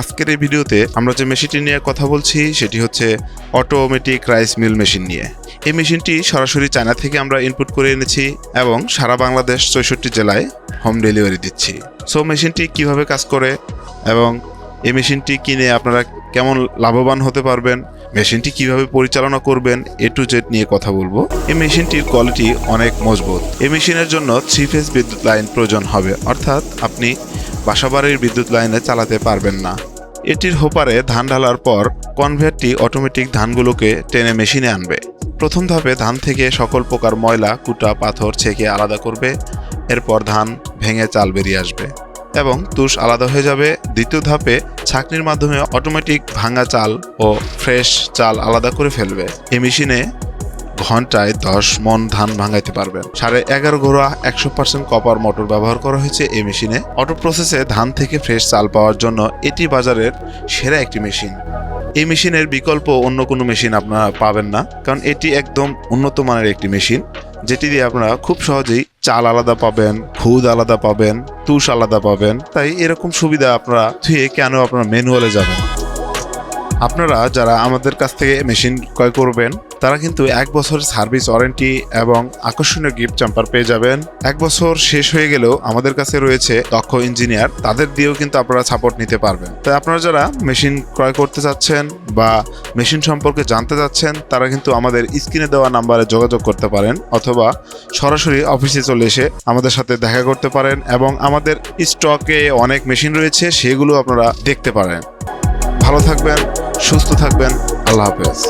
আজকের এই ভিডিওতে আমরা যে মেশিনটি নিয়ে কথা বলছি, সেটি হচ্ছে অটোমেটিক রাইস মিল মেশিন নিয়ে। এই মেশিনটি সরাসরি চায়না থেকে আমরা ইনপুট করে এনেছি এবং সারা বাংলাদেশ চৌষট্টি জেলায় হোম ডেলিভারি দিচ্ছি। সো মেশিনটি কীভাবে কাজ করে এবং এই মেশিনটি কিনে আপনারা কেমন লাভবান হতে পারবেন, মেশিনটি কীভাবে পরিচালনা করবেন, এ টু জেড নিয়ে কথা বলব। এই মেশিনটির কোয়ালিটি অনেক মজবুত। এই মেশিনের জন্য থ্রি ফেজ বিদ্যুৎ লাইন প্রয়োজন হবে। অর্থাৎ আপনি বাসাবাড়ির বিদ্যুৎ লাইনে চালাতে পারবেন না। এটির হোপারে ধান ঢালার পর কনভেয়ারটি অটোমেটিক ধানগুলোকে টেনে মেশিনে আনবে। প্রথম ধাপে ধান থেকে সকল প্রকার ময়লা, কুটা, পাথর ছেঁকে আলাদা করবে। এরপর ধান ভেঙে চাল বেরিয়ে আসবে এবং তুষ আলাদা হয়ে যাবে। দ্বিতীয় ধাপে ছাঁকনির মাধ্যমে অটোমেটিক ভাঙা চাল ও ফ্রেশ চাল আলাদা করে ফেলবে। এই মেশিনে ঘন্টায় দশ মন ধান ভাঙাইতে পারবেন। সাড়ে এগারো ঘোড়া, একশো পার্সেন্ট কপার মোটর ব্যবহার করা হয়েছে এই মেশিনে। অটো প্রসেসে ধান থেকে ফ্রেশ চাল পাওয়ার জন্য এটি বাজারের সেরা একটি মেশিন। এই মেশিনের বিকল্প অন্য কোনো মেশিন আপনারা পাবেন না, কারণ এটি একদম উন্নত মানের একটি মেশিন, যেটি দিয়ে আপনারা খুব সহজেই চাল আলাদা পাবেন, খুদ আলাদা পাবেন, তুষ আলাদা পাবেন। তাই এরকম সুবিধা আপনারা ধুয়ে কেন আপনারা ম্যানুয়ালে যাবেন? আপনারা যারা আমাদের কাছ থেকে মেশিন ক্রয় করবেন তারা কিন্তু এক বছর সার্ভিস ওয়ারেন্টি এবং আকর্ষণীয় গিফট চাম্পার পেয়ে যাবেন। এক বছর শেষ হয়ে গেলেও আমাদের কাছে রয়েছে দক্ষ ইঞ্জিনিয়ার। তাদের দিয়েও কিন্তু আপনারা সাপোর্ট নিতে পারবেন। তাই আপনারা যারা মেশিন ক্রয় করতে চাচ্ছেন বা মেশিন সম্পর্কে জানতে চাচ্ছেন, তারা কিন্তু আমাদের স্ক্রিনে দেওয়া নাম্বারে যোগাযোগ করতে পারেন অথবা সরাসরি অফিসে চলে এসে আমাদের সাথে দেখা করতে পারেন এবং আমাদের স্টকে অনেক মেশিন রয়েছে, সেগুলো আপনারা দেখতে পারেন। ভালো থাকবেন, সুস্থ থাকবেন। আল্লাহ হাফেজ।